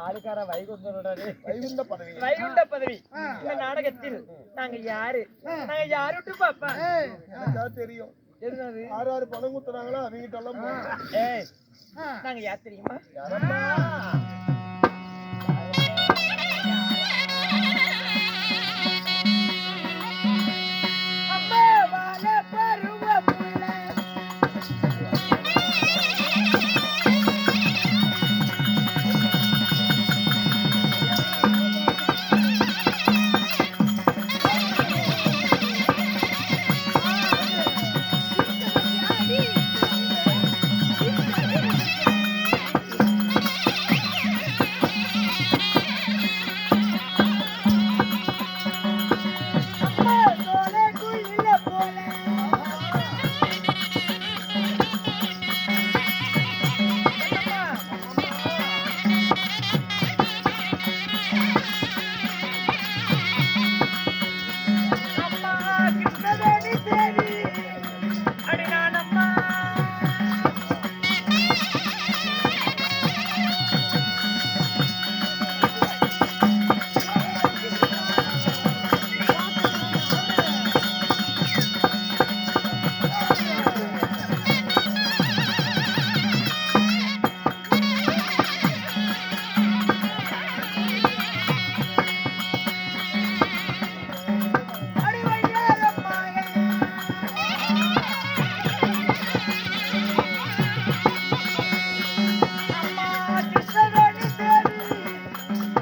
ஆளுக்கார வைகுந்த பதவி. வைகுண்ட பதவி. இந்த நாடகத்தில் நாங்க யாரு? நாங்க யாரு விட்டு பாப்பா? தெரியும். யார் யார் பணம் குத்துறாங்களோ அவங்கிட்ட எல்லாம் நாங்க யார் தெரியுமா?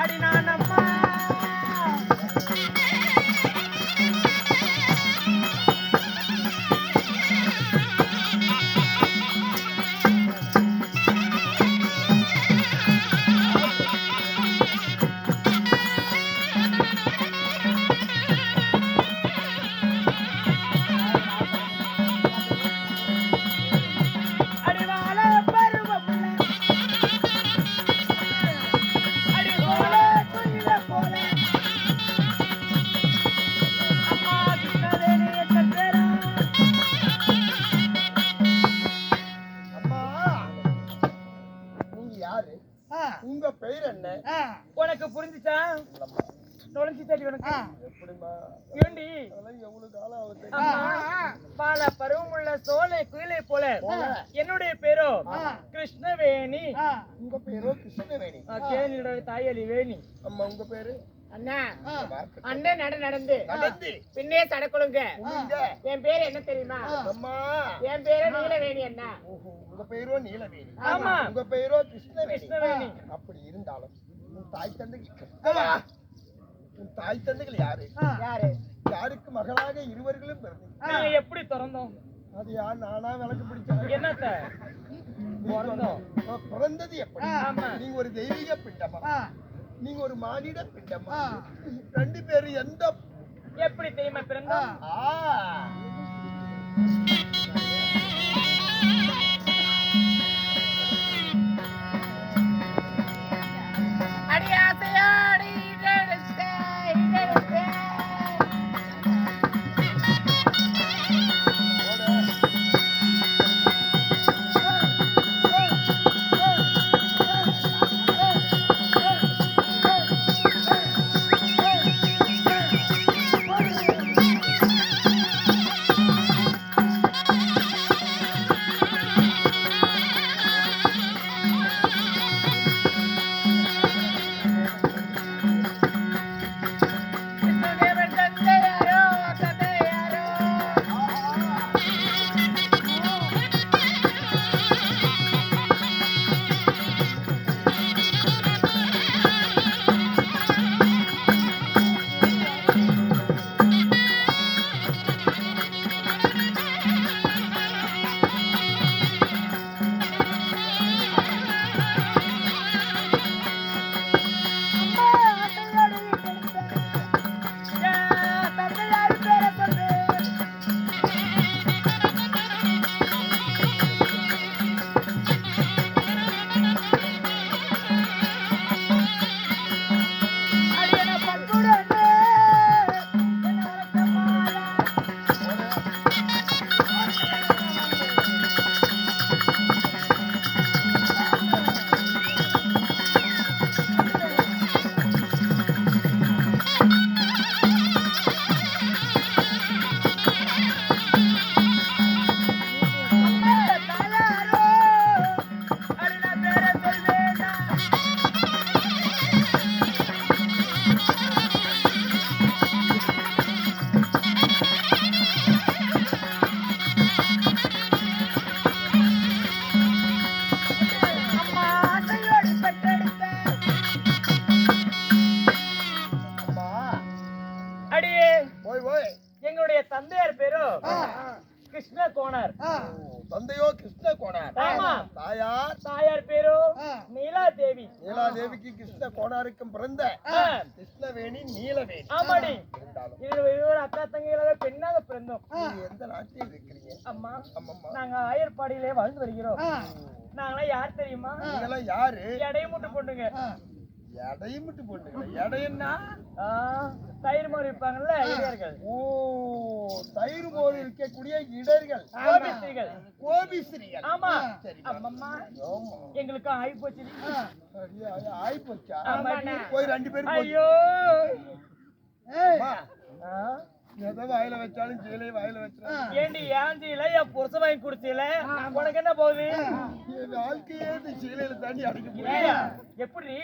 அடி ஏண்டி? அதெல்லாம் எவ்வளவு காலம் ஆகுது அம்மா, பல பருவமுள்ள சோலை குயிலை போல என்னுடைய பேரோ கிருஷ்ணவேணி. உங்க பேரோ கிருஷ்ணவேணி. கேணியோட தாயலி வேணி அம்மா உங்க பேரு? அண்ணா. அண்ணன் நட நடந்து. நடந்து. பின்னே சடக்குழுங்க. உங்க என் பேர் என்ன தெரியுமா? அம்மா. என் பேரு நீலவேணி அண்ணா. ஓஹோ, உங்க பேரோ நீலவேணி. ஆமா. உங்க பேரோ கிருஷ்ணவேணி. கிருஷ்ணவேணி. அப்படி இருந்தாலும் தாய் உன் தாய் தந்தைகள் யாரு? யாரு? யாருக்கு மகளாக இருவர்களும் பிறந்தீங்க எப்படி திறந்தோம் அது யார் நானா விளக்கு பிடிச்சேன். என்னத்த பிறந்தது எப்படி? ஆமா. நீங்க ஒரு தெய்வீக பிண்டமா? நீங்க ஒரு மானிட பிண்டமா? ரெண்டு பேரும் எந்த எப்படி தெரியுமா பிறந்தோம்? கோனாருக்கும் பிறந்த கிருஷ்ணவேணி நீலவேணி. ஆமாடி. இருவர் அக்கா தங்கைகளாக பெண்ணாக பிறந்தோம். எந்த நாட்டில் இருக்கிறீங்க? அம்மா நாங்க ஆயர்பாடியிலே வாழ்ந்து வருகிறோம். நாங்களாம் யார் தெரியுமா? நீங்கெல்லாம் யாரு? இடையமுட்டு பொண்ணுங்க. எடையும் விட்டு போட்டுங்களா எடையன்னா ஆ, தயிர் மாதிரி இருப்பாங்கல்ல இடையர்கள். ஓ தயிர் போது இருக்கக்கூடிய இடர்கள் கோபிஸ்திரிகள் கோபிஸ்திரிகள் ஆமா. சரி அம்மம்மா எங்களுக்கு ஆகி போச்சு ஆயிப்போச்சா ஆமாடி. போய் ரெண்டு பேரும் ஐயோ. வாயில வச்சாலும் கீழே வாயில வச்சிடாத. ஏண்டி ஏந்தியில என் புருஷ வாங்கி கொடுத்தீல உனக்கு என்ன போகுது? வாழ்க்கையே இந்த சீலையில தாண்டி அடைக்க எப்படி?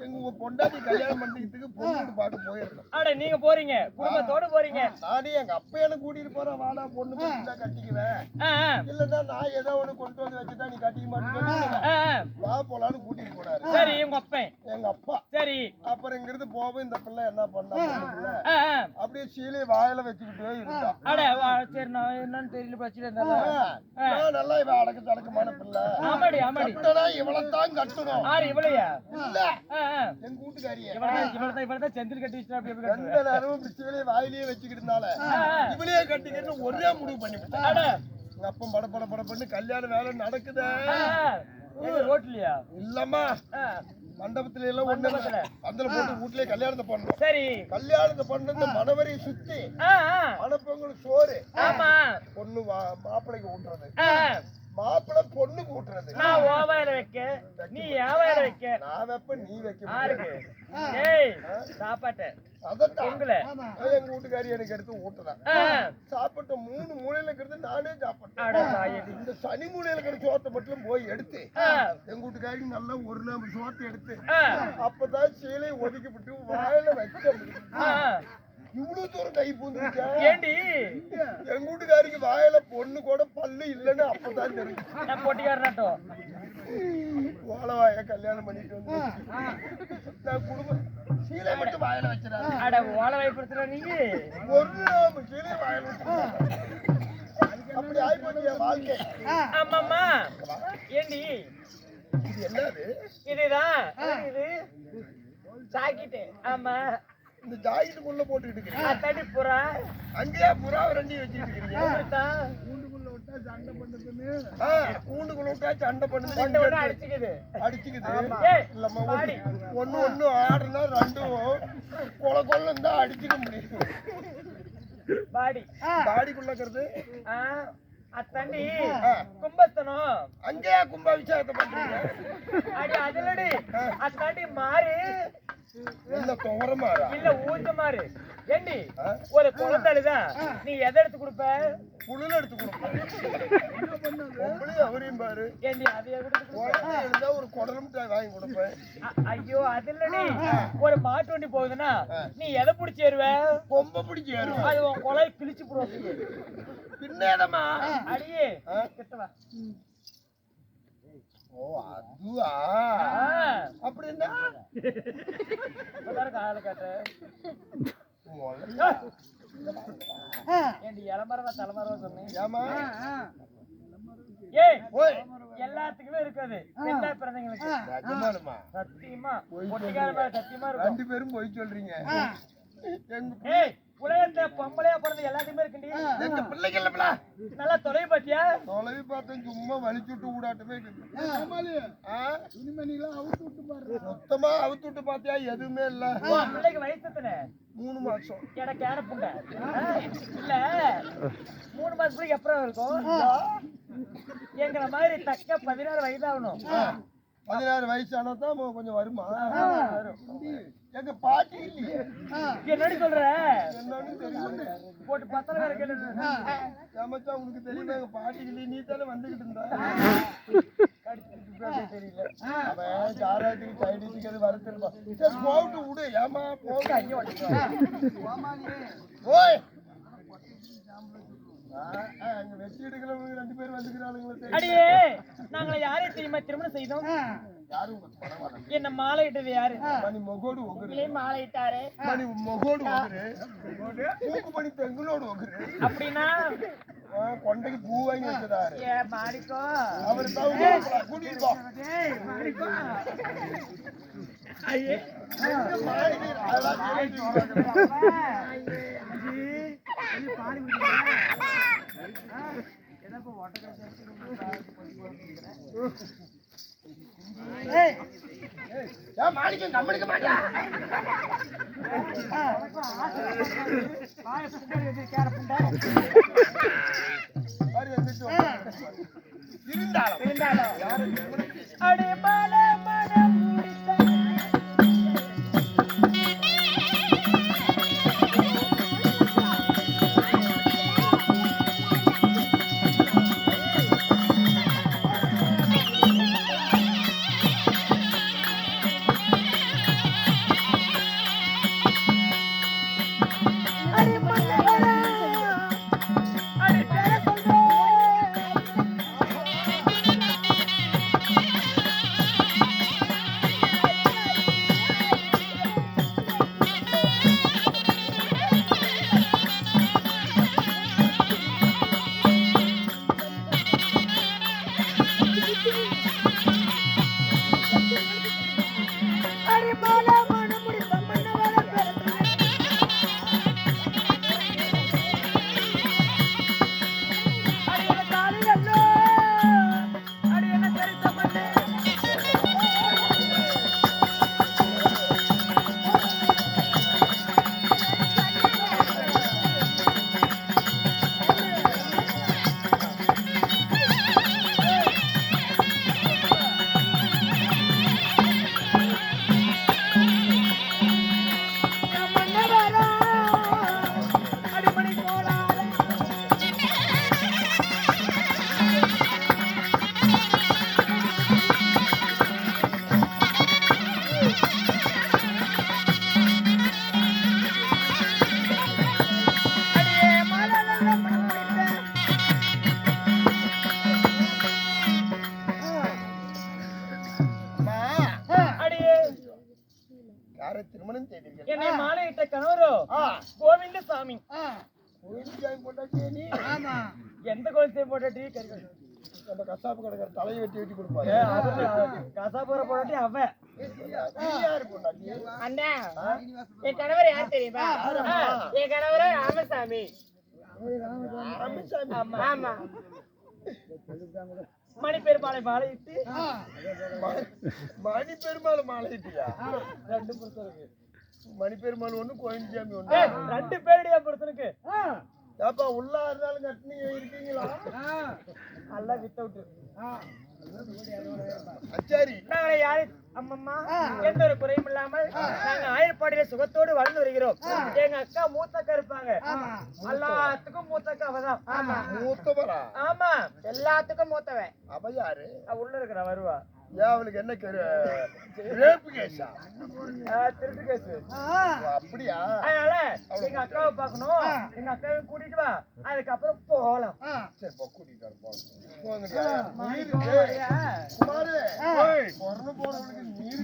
எங்க உங்க பொண்டாட்டி கல்யாணம் பண்ணிக்கிறதுக்கு பொண்ணு பாட்டு போயிருந்தோம் அட நீங்க போறீங்க. குடும்பத்தோட போறீங்க. நானே எங்க அப்பா எனக்கு கூட்டிட்டு போறேன். வாடா பொண்ணு பார்த்தா கட்டிக்குவேன். இல்லன்னா நான் ஏதோ ஒண்ணு கொண்டு வந்து வச்சுட்டா நீ கட்டிக்க ஆ. வா போலான்னு கூட்டிட்டு போனாரு சரி உங்க அப்பன். எங்க அப்பா. சரி. அப்புறம் இங்கிருந்து போவோம் இந்த பிள்ளை என்ன பண்ணா. அப்படியே சீலையை வாயில வச்சுக்கிட்டே இருந்தா. அட வா, சரி நான் என்னன்னு தெரியல பிரச்சனை நல்லா இவன் அடக்க தடக்கமான பிள்ளை ஆமாடி ஆமாடி. இவளைத்தான் கட்டணும். ஆறு இவளையா? இல்ல. என் கூட்டுக்காரிய. இவள்தான் இவள்தான் இவள்தான் செந்தில் கட்டி வச்சுட்டா அப்படி கட்டுவ? நேரமும் இப்படி சீலையை வாயிலேயே வச்சுக்கிட்டனால. இவளையே கட்டிக்கிட்டு ஒரே முடிவு பண்ணி விட்டேன் அட. எங்க அப்பா பட பட பட பண்ணி கல்யாண வேலை நடக்குதே ரோட்லயா? இல்லம்மா. மண்டபத்துல எல்லாம் ஒண்ணு. பந்தல போட்டு வீட்லயே கல்யாணத்தை பண்ணோம் சரி. கல்யாணத்தை பண்ண இந்த மணவரையை சுத்தி. மணப்பொங்கல் சோறு. ஆமா. பொண்ணு மாப்பிள்ளைக்கு ஊட்டுறது. மாப்பிள்ளை பொண்ணுக்கு ஊட்டுறது நான் ஓ வயல வைக்க. நீ என் வயல வைக்க. நான் வைப்ப நீ வைக்க யாருக்கு. ஏய் சாப்பாட்ட. அது எங்க வீட்டுக்காரி எனக்கு எடுத்து ஊட்டுறேன் ஆ, சாப்பிட்ட மூணு மூலையில இருக்கிறது நானே சாப்பிட்டேன். இந்த சனி மூலையில இருக்கிற சோத்தை மட்டும் போய் எடுத்து எங்க வீட்டுக்காரி நல்லா ஒரு நாள் சோத்தை எடுத்து அப்பதான் சீலை ஒதுக்கிவிட்டு வாயில வைக்க முடியும். இவ்வளவு தூரம் கை பூந்துருச்சா? ஏண்டி? எங்க? வீட்டுக்காரிக்கு வாயில பொண்ணு கூட பல்லு இல்லைன்னு அப்பதான் தெரியும் நான் போட்டிக்காரனாட்டம் ஓலவாய கல்யாணம் பண்ணிட்டு வந்து நான் குடும்பம் சீலை மட்டும் வாயில வச்சிடாத. அட ஓலை வைப்படுத்துற நீங்க ஒரு சீலை வாயில. அப்படி வாழ்க்கை? ஆமாம்மா. ஏண்டி? இது என்னது? இதுதான். இது சாக்கிட்டு. ஆமா. இந்த ஜாக்கெட்டுக்குள்ள போட்டுக்கிட்டு இருக்கிறீங்க தடி புறா. அங்கேயே புறாவை ரெண்டையும் வச்சுக்கிட்டு இருக்கிறீங்க அப்படித்தான் ஆ, கூண்டுக்குள்ள விட்டா சண்டை பண்ணுது அடிச்சுக்குது. அடிச்சுக்குது. இல்லம்மா ஒண்ணு ஒண்ணு ஆடுனா ரெண்டும் கொல கொல்லம் தான் அடிச்சுக்க முடியும். பாடி பாடிக்குள்ள இருக்கிறது. ஆ. அத்தண்டி ஆ. கும்பத்தனம் அங்கேயே கும்பாபிஷேகத்தை பண்றீங்க? அடி அதுலடி. அத்தாண்டி மாறு. இல்ல துவரமாறா இல்ல ஊஞ்ச மாறு. ஏண்டி? ஒரு குழந்தைதான் நீ எதை எடுத்து கொடுப்ப? புழுல எடுத்து கொடுப்பேன் அவரையும் பாரு. ஏண்டி அதை எடுத்து ஒரு குடல் மிட்டாய் வாங்கி கொடுப்பேன் ஐயோ அது இல்லடி ஒரு மாட்டு வண்டி போகுதுன்னா நீ எதை பிடிச்சி ஏறுவ? கொம்ப பிடிச்சி ஏறுவேன் அது உன் கொலை கிழிச்சு போடுவாங்க பின்னேதம்மா அடியே? கிட்டவா ஓ அதுவா? அப்படின்னா? கால காட்டு ஏண்டி இளமரவா தலைமரவா சொன்னேன் ஏமா ஏய் ஓய் எல்லாத்துக்குமே இருக்காது. பெண்ணா பிறந்தவங்களுக்கு. சத்தியமா. சத்தியமா ரெண்டு பேரும் போய் சொல்றீங்க. உலகத்துல பொம்பளையா பிறந்த எல்லாத்துக்குமே இருக்குண்டி. எங்க பிள்ளைகள் நல்லா தொலைவு பாத்தியா தொலைவி பார்த்தேன் சும்மா வலிச்சு விட்டு விடாட்டுமே மொத்தமா அவுத்து விட்டு பாத்தியா? எதுவுமே இல்ல. பிள்ளைக்கு வயசு எத்தனை? மூணு மாசம். எனக்கு ஏன புண்டை? இல்ல. மூணு மாசத்துக்கு எப்பறம் இருக்கும்? எங்களை மாதிரி தக்க பதினாறு வயதாகணும். பதினாறு வயசானா தான் கொஞ்சம் வருமா? எங்க பாட்டி இல்லையே. என்னடி சொல்ற? என்னன்னு தெரியல போட்டு பத்தல வேற கேட்டு ஏமாச்சா உனக்கு தெரியுமா எங்க பாட்டி இல்லையே? நீ தானே வந்துகிட்டு இருந்தா. தெரியல. அவன் அது தெரியுமா? சரி போட்டு விடு. ஏமா போக ஓய். ஆ, ஆ, அங்க வெட்டி எடுக்கிறவங்க ரெண்டு பேரும் வந்துக்கிறாளுங்களே. தெரியும் அடியே நாங்களை யாரையும் தெரியுமா திருமணம் செய்தோம்? என்ன மாலை இட்டது யாரு மணி மொகோடு ஒகுரு. மாலை இட்டாரு மணி மொகோடு ஒகுரு. மூக்கு மணி பெங்களோடு ஒகுரு. அப்படின்னா? கொண்டைக்கு பூ வாங்கி வச்சதாரு ஏ மாணிக்கோ. அவர் கூட்டிட்டு ஐயே. மாடிக்கு சொல்லிட்டு இருக்காங்க. ஏன் மாடிக்கு கம்பெனிக்க மாட்டேன் பாரு வந்துட்டு வா. இருந்தாலும் அடே திருமணம் செய்தீர்கள் என்னை மாலையிட்ட கணவரோ? ஆ. கோவிந்தசாமி. கோயிலுக்கு போட்டாச்சே நீ எந்த கோலத்தை போட்ட டீ? கறி நம்ம கசாப்பு கடைக்கார தலையை வெட்டி வெட்டி கொடுப்பாரு. கசாபுர போட்டி அவ. அண்ணா என் கணவர் யார் தெரியுமா? என் கணவர் ராமசாமி. ராமசாமி. ஆமா. மணி பெருமாளை மாலையிட்டு. மணி பெருமாள் மாலையிட்டியா? ரெண்டு புருஷனுக்கு மணி பெருமாள் ஒண்ணு கோயில்சாமி ஏய், ஒண்ணு. ரெண்டு பேருடைய புருஷனுக்கு ஏப்பா உள்ளா இருந்தாலும் கட்டினீங்க இருக்கீங்களா நல்லா வித்த அம்மம்மா. எந்த ஒரு குறையும் இல்லாமல் நாங்க ஆயர்பாடியில சுகத்தோடு வளர்ந்து வருகிறோம் எங்க அக்கா மூத்தக்கா இருப்பாங்க. எல்லாத்துக்கும் மூத்தக்கா அவதான். மூத்தவரா? ஆமா. எல்லாத்துக்கும் மூத்தவன். அவ யாரு? உள்ள இருக்கிற வருவா. அவளுக்கு என்ன கரு ரேப்பு கேஸா ஆ, திருட்டு ஓ, அப்படியா? அதனால எங்க அக்காவை பார்க்கணும். எங்க அக்காவை கூட்டிட்டு வா. அதுக்கப்புறம் போகலாம். சரி போ கூட்டிட்டு போறவனுக்கு நீரு?